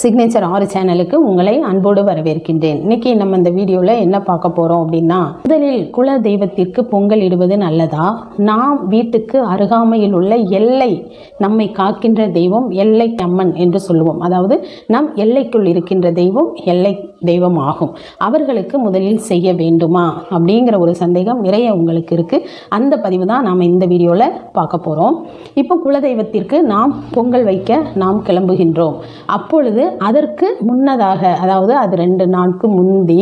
Signature ஆறு சேனலுக்கு உங்களை அன்போடு வரவேற்கின்றேன். இன்னைக்கு நம்ம இந்த வீடியோவில் என்ன பார்க்க போகிறோம் அப்படின்னா முதலில் குல தெய்வத்திற்கு பொங்கல் இடுவது நல்லதா? நாம் வீட்டுக்கு அருகாமையில் உள்ள எல்லை நம்மை காக்கின்ற தெய்வம் எல்லை அம்மன் என்று சொல்லுவோம். அதாவது நம் எல்லைக்குள் இருக்கின்ற தெய்வம் எல்லை தெய்வம் ஆகும் அவர்களுக்கு முதலில் செய்ய வேண்டுமா? அப்படிங்கிற ஒரு சந்தேகம் நிறைய உங்களுக்கு இருக்குது அந்த பதிவு தான் நாம் இந்த வீடியோவில் பார்க்க போகிறோம் இப்போ குலதெய்வத்திற்கு நாம் பொங்கல் வைக்க நாம் கிளம்புகின்றோம். அப்பொழுது அதற்கு முன்னதாக அதாவது அது ரெண்டு நாட்கு முந்தி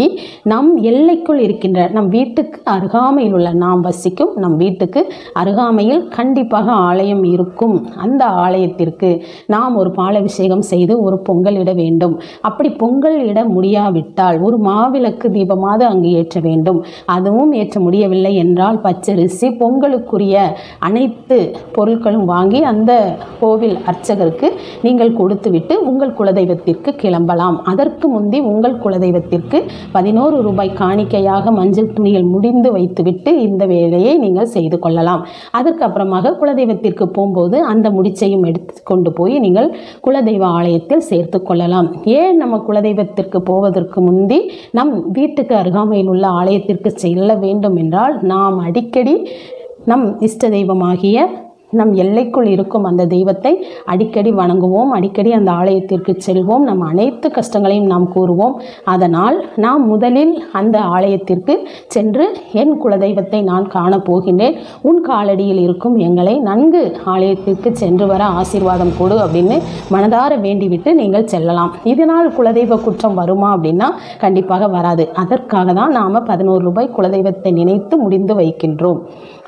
நம் எல்லைக்குள் இருக்கின்ற நம் வீட்டுக்கு அருகாமையில் உள்ள நாம் வசிக்கும் நம் வீட்டுக்கு அருகாமையில் கண்டிப்பாக ஆலயம் இருக்கும். அந்த ஆலயத்திற்கு நாம் ஒரு பாலாபிஷேகம் செய்து ஒரு பொங்கல் இட வேண்டும். அப்படி பொங்கல் இட முடியாவிட்டால் ஒரு மாவிளக்கு தீபமாவது அங்கு ஏற்ற வேண்டும். அதுவும் ஏற்ற முடியவில்லை என்றால் பச்சரிசி பொங்கலுக்குரிய அனைத்து பொருட்களும் வாங்கி அந்த கோவில் அர்ச்சகருக்கு நீங்கள் கொடுத்துவிட்டு உங்கள் குலதெய்வத்திற்கு கிளம்பலாம். அதற்கு முந்தி உங்கள் குலதெய்வத்திற்கு பதினோரு ரூபாய் காணிக்கையாக மஞ்சள் துணியில் முடிந்து வைத்துவிட்டு இந்த வேலையை நீங்கள் செய்து கொள்ளலாம். அதற்கு அப்புறமாக குலதெய்வத்திற்கு போகும்போது அந்த முடிச்சையும் எடுத்து கொண்டு போய் நீங்கள் குலதெய்வ ஆலயத்தில் சேர்த்து கொள்ளலாம். ஏன் நம்ம குலதெய்வத்திற்கு போவது போவதற்கு முந்தி நம் வீட்டுக்கு அருகாமையில் உள்ள ஆலயத்திற்கு செல்ல வேண்டும் என்றால் நாம் அடிக்கடி நம் இஷ்ட தெய்வமாகிய நம் எல்லைக்குள் இருக்கும் அந்த தெய்வத்தை அடிக்கடி வணங்குவோம் அடிக்கடி அந்த ஆலயத்திற்கு செல்வோம். நம் அனைத்து கஷ்டங்களையும் நாம் கூறுவோம். அதனால் நாம் முதலில் அந்த ஆலயத்திற்கு சென்று என் குலதெய்வத்தை நான் காணப் போகின்றேன். உன் காலடியில் இருக்கும் எங்களை நன்கு ஆலயத்திற்கு சென்று வர ஆசீர்வாதம் கொடு அப்படின்னு மனதார வேண்டிவிட்டு நீங்கள் செல்லலாம். இதனால் குலதெய்வ குற்றம் வருமா அப்படின்னா கண்டிப்பாக வராது. அதற்காக தான் நாம் பதினோரு ரூபாய் குலதெய்வத்தை நினைத்து முடிந்து வைக்கின்றோம்.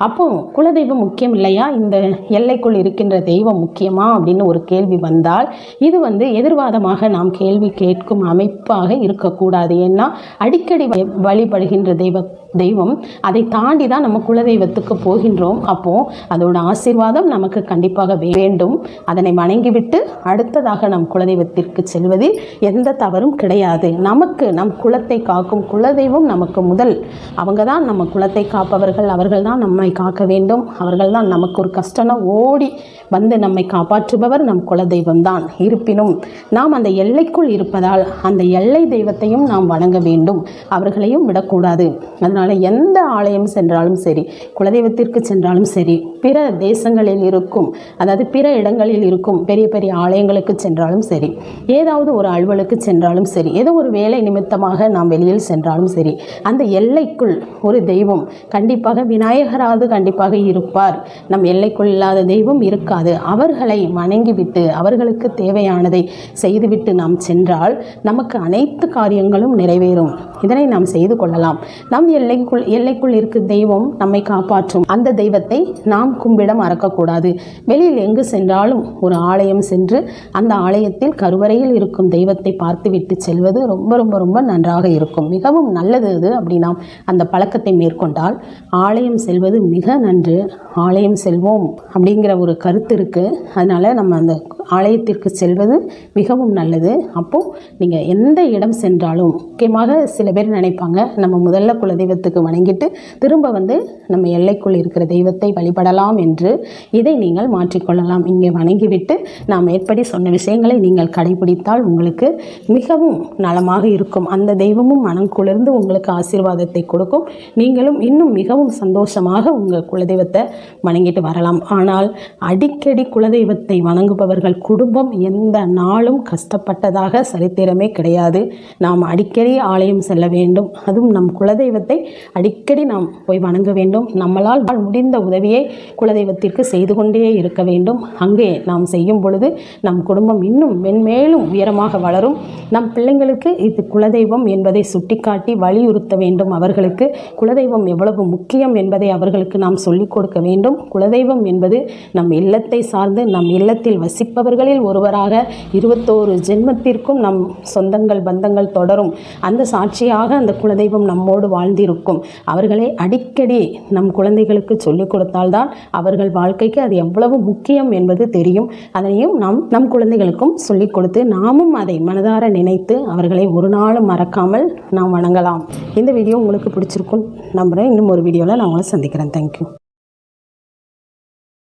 அப்போ குலதெய்வம் முக்கியம் இல்லையா? இந்த எல்லைக்குள் இருக்கின்ற தெய்வம் முக்கியமா அப்படின்னு ஒரு கேள்வி வந்தால் இது வந்து எதிர்வாதமாக நாம் கேள்வி கேட்கும் அமைப்பாக இருக்கக்கூடாது. ஏன்னா அடிக்கடி வழிபடுகின்ற தெய்வ தெய்வம் அதை தாண்டி தான் நம்ம குலதெய்வத்துக்கு போகின்றோம். அப்போ அதோட ஆசீர்வாதம் நமக்கு கண்டிப்பாக வேண்டும். அதனை வணங்கிவிட்டு அடுத்ததாக நம் குலதெய்வத்திற்கு செல்வதில் எந்த தவறும் கிடையாது. நமக்கு நம் குலத்தை காக்கும் குலதெய்வம் நமக்கு முதல். அவங்க தான் நம்ம குலத்தை காப்பவர்கள். அவர்கள் தான் நம்மை காக்க வேண்டும். அவர்கள் தான் நமக்கு ஒரு கஷ்டம் கஷ்டம்னா ஓடி வந்து நம்மை காப்பாற்றுபவர் நம் குலதெய்வம் தான் இருப்பினும் நாம் அந்த எல்லைக்குள் இருப்பதால் அந்த எல்லை தெய்வத்தையும் நாம் வணங்க வேண்டும். அவர்களையும் விடக்கூடாது. அதனால் எந்த ஆலயம் சென்றாலும் சரி குலதெய்வத்திற்கு சென்றாலும் சரி பிற தேசங்களில் இருக்கும் அதாவது பிற இடங்களில் இருக்கும் பெரிய பெரிய ஆலயங்களுக்கு சென்றாலும் சரி ஏதாவது ஒரு அலுவலுக்கு சென்றாலும் சரி ஏதோ ஒரு வேலை நிமித்தமாக நாம் வெளியில் சென்றாலும் சரி அந்த எல்லைக்குள் ஒரு தெய்வம் கண்டிப்பாக விநாயகராவது கண்டிப்பாக இருப்பார். நம் எல்லைக்குள் இல்லாத தெய்வம் இருக்காது. அவர்களை வணங்கிவிட்டு அவர்களுக்கு தேவையானதை செய்துவிட்டு நாம் சென்றால் நமக்கு அனைத்து காரியங்களும் நிறைவேறும். இதனை நாம் செய்து கொள்ளலாம். நம் எல்லைக்குள் எல்லைக்குள் இருக்க தெய்வம் நம்மை காப்பாற்றும். அந்த தெய்வத்தை நாம் கும்பிட மறக்கக்கூடாது. வெளியில் எங்கு சென்றாலும் ஒரு ஆலயம் சென்று அந்த ஆலயத்தில் கருவறையில் இருக்கும் தெய்வத்தை பார்த்துவிட்டு செல்வது ரொம்ப ரொம்ப ரொம்ப நன்றாக இருக்கும். மிகவும் நல்லது அது அப்படி நாம் அந்த பழக்கத்தை மேற்கொண்டால் ஆலயம் செல்வது மிக நன்று. ஆலயம் செல்வோம் அப்படிங்கிற ஒரு கருத்து இருக்குது அதனால் நம்ம அந்த ஆலயத்திற்கு செல்வது மிகவும் நல்லது. அப்போது நீங்கள் எந்த இடம் சென்றாலும் முக்கியமாக சில பேர் நினைப்பாங்க நம்ம முதல்ல குலதெய்வத்துக்கு வணங்கிட்டு திரும்ப வந்து நம்ம எல்லைக்குள் இருக்கிற தெய்வத்தை வழிபடலாம் என்று இதை நீங்கள் மாற்றிக்கொள்ளலாம். இங்கே வணங்கிவிட்டு நாம் மேற்படி சொன்ன விஷயங்களை நீங்கள் கடைபிடித்தால் உங்களுக்கு மிகவும் நலமாக இருக்கும். அந்த தெய்வமும் மனம் குளிர்ந்து உங்களுக்கு ஆசீர்வாதத்தை கொடுக்கும். நீங்களும் இன்னும் மிகவும் சந்தோஷமாக உங்கள் குலதெய்வத்தை வணங்கிட்டு வரலாம். ஆனால் அடிக்கடி குலதெய்வத்தை வணங்குபவர்கள் குடும்பம் எந்த நாளும் கஷ்டப்பட்டதாக சரித்திரமே கிடையாது. நாம் அடிக்கடி ஆலயம் செல்ல வேண்டும் அதுவும் நம் குலதெய்வத்தை அடிக்கடி நாம் போய் வணங்க வேண்டும். நம்மளால் முடிந்த உதவியை குலதெய்வத்திற்கு செய்து கொண்டே இருக்க வேண்டும். அங்கே நாம் செய்யும் பொழுது நம் குடும்பம் இன்னும் மென்மேலும் உயரமாக வளரும். நம் பிள்ளைங்களுக்கு இது குலதெய்வம் என்பதை சுட்டிக்காட்டி வலியுறுத்த வேண்டும். அவர்களுக்கு குலதெய்வம் எவ்வளவு முக்கியம் என்பதை அவர்களுக்கு நாம் சொல்லிக் கொடுக்க வேண்டும். குலதெய்வம் என்பது நம் இல்லத்தை சார்ந்து நம் இல்லத்தில் வசிப்பவர்களில் ஒருவராக இருபத்தோரு ஜென்மத்திற்கும் நம் சொந்தங்கள் பந்தங்கள் தொடரும். அந்த தொடர்ச்சியாக அந்த குலதெய்வம் நம்மோடு வாழ்ந்திருக்கும். அவர்களை அடிக்கடி நம் குழந்தைகளுக்கு சொல்லிக் கொடுத்தால்தான் அவர்கள் வாழ்க்கைக்கு அது எவ்வளவு முக்கியம் என்பது தெரியும். அதனையும் நாம் நம் குழந்தைகளுக்கும் சொல்லிக் கொடுத்து நாமும் அதை மனதார நினைத்து அவர்களை ஒரு நாளும் மறக்காமல் நாம் வணங்கலாம். இந்த வீடியோ உங்களுக்கு பிடிச்சிருக்கும் நம்புகிறேன் இன்னும் ஒரு வீடியோவில் நான் உங்களை சந்திக்கிறேன். தேங்க்யூ